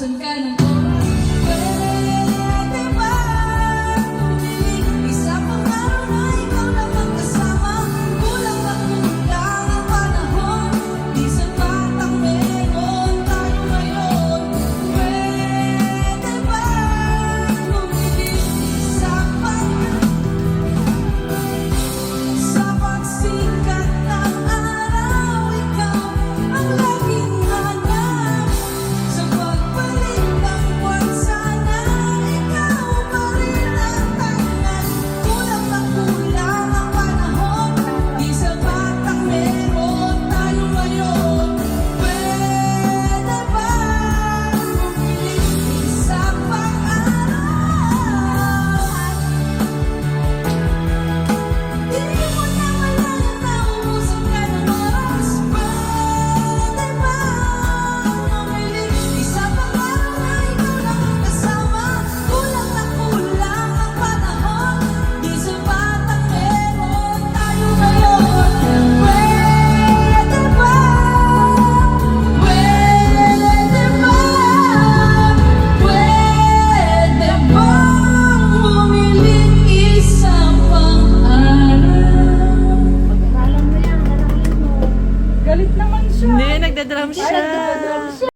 ศูนย์เก้าหนึ่ Hindi, nagdadrum siya. Ay, nagdadrum siya.